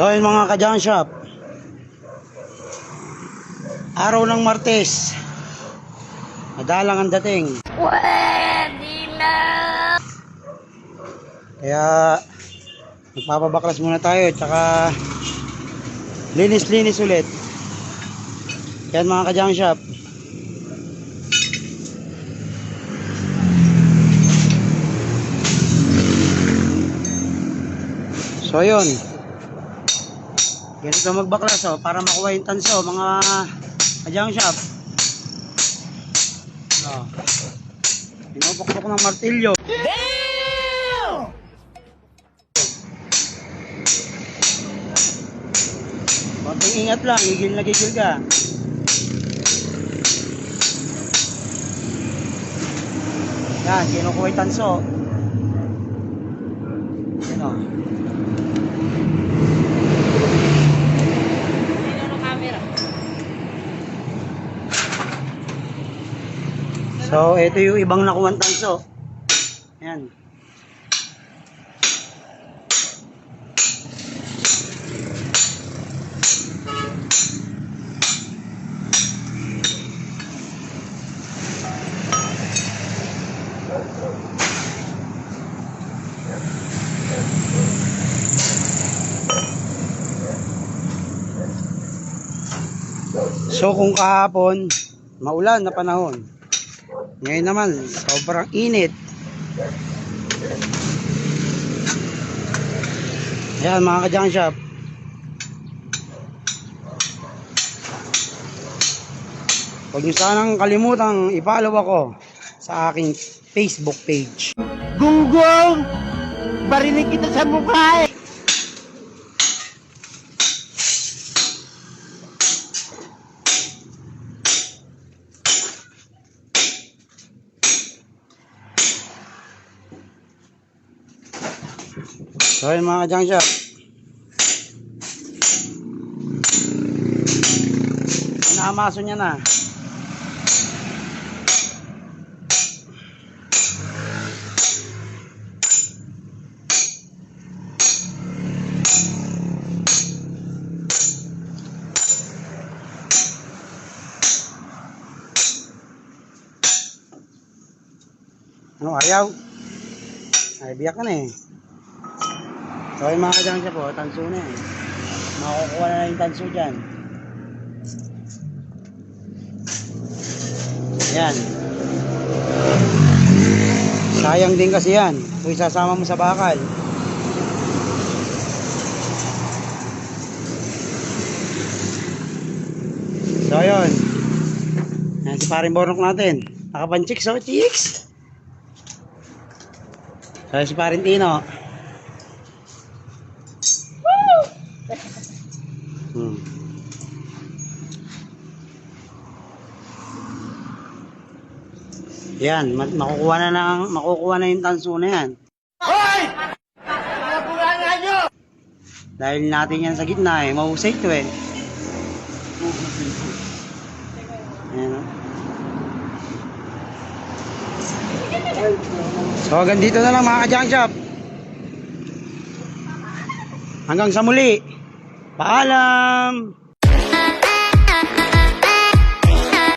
So yun mga ka-junk shop. Araw ng Martes. Madalang ang dating. Pwede na! Kaya magpapabaklas muna tayo tsaka linis-linis ulit. Yan mga ka-junk shop. So yun. Ganito magbaklas oh, para makuha yung tanso mga ka-junk shop. Oh. Pinupukpok ng martilyo. Konting ingat lang, gigil na gigil ka. Yan, kinukuha yung tanso. Yan o. So, ito yung ibang nakuha tanso. Yan. So kung kahapon, maulan na panahon. Ngayon naman, sobrang init. Ayan mga ka-junk shop. Huwag niyo sanang kalimutang i-follow ako sa aking Facebook page. Gunggong! Barinig kita sa mukha eh! So mga ka-junk shop. Inaamaso niya na. Ano ayaw? Ay, biyak ka na eh. So yung mga kadang siya po, tanso na eh. Makukuha na yung tanso dyan. Yan. Sayang din kasi yan. Kung isasama mo sa bakal. So yun. Yan si paring bornok natin. Nakapanchik so chicks. So si paring Tino. Hmm. Yan, ma- makukuha na ng makukuha na yung tanso na yan. Hoy! Nabulangan nyo! Dahil natin yan sa gitna eh, mahusay ito eh. Ayan o. So hanggang dito na lang mga ka-junk shop. Hanggang sa muli. Paalam!